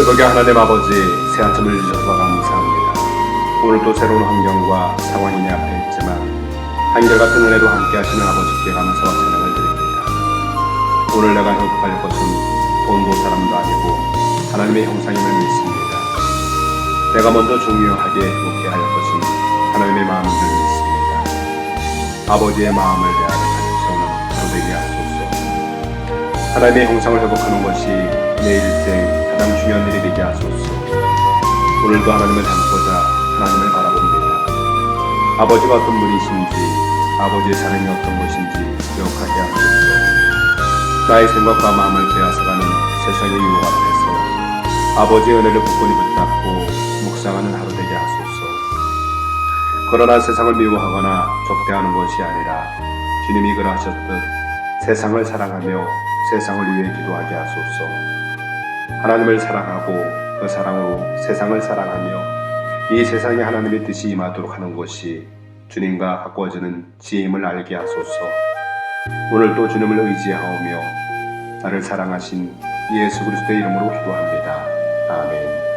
새벽에 하나님 아버지 새 아침을 주셔서 감사합니다. 오늘도 새로운 환경과 상황이 내 앞에 있지만 한결같은 은혜로 함께 하시는 아버지께 감사와 찬양을 드립니다. 오늘 내가 회복할 것은 돈도 사람도 아니고 하나님의 형상임을 믿습니다. 내가 먼저 중요하게 회복해야 할 것은 하나님의 마음을 믿습니다. 아버지의 마음을 대하는 가르쳐는 바로 되게 하소서. 하나님의 형상을 회복하는 것이 오늘도 하나님을 닮고자 하나님을 바라봅니다. 아버지가 어떤 분이신지, 아버지의 사랑이 어떤 것인지 기억하게 하소서. 나의 생각과 마음을 빼앗아가는 세상의 유혹 앞에서 아버지의 은혜를 굳건히 붙잡고 묵상하는 하루 되게 하소서. 그러나 세상을 미워하거나 적대하는 것이 아니라 주님이 그러하셨듯 세상을 사랑하며 세상을 위해 기도하게 하소서. 하나님을 사랑하고 그 사랑으로 세상을 사랑하며 이 세상에 하나님의 뜻이 임하도록 하는 것이 주님과 가까워지는 지임을 알게 하소서. 오늘도 주님을 의지하오며 나를 사랑하신 예수 그리스도의 이름으로 기도합니다. 아멘.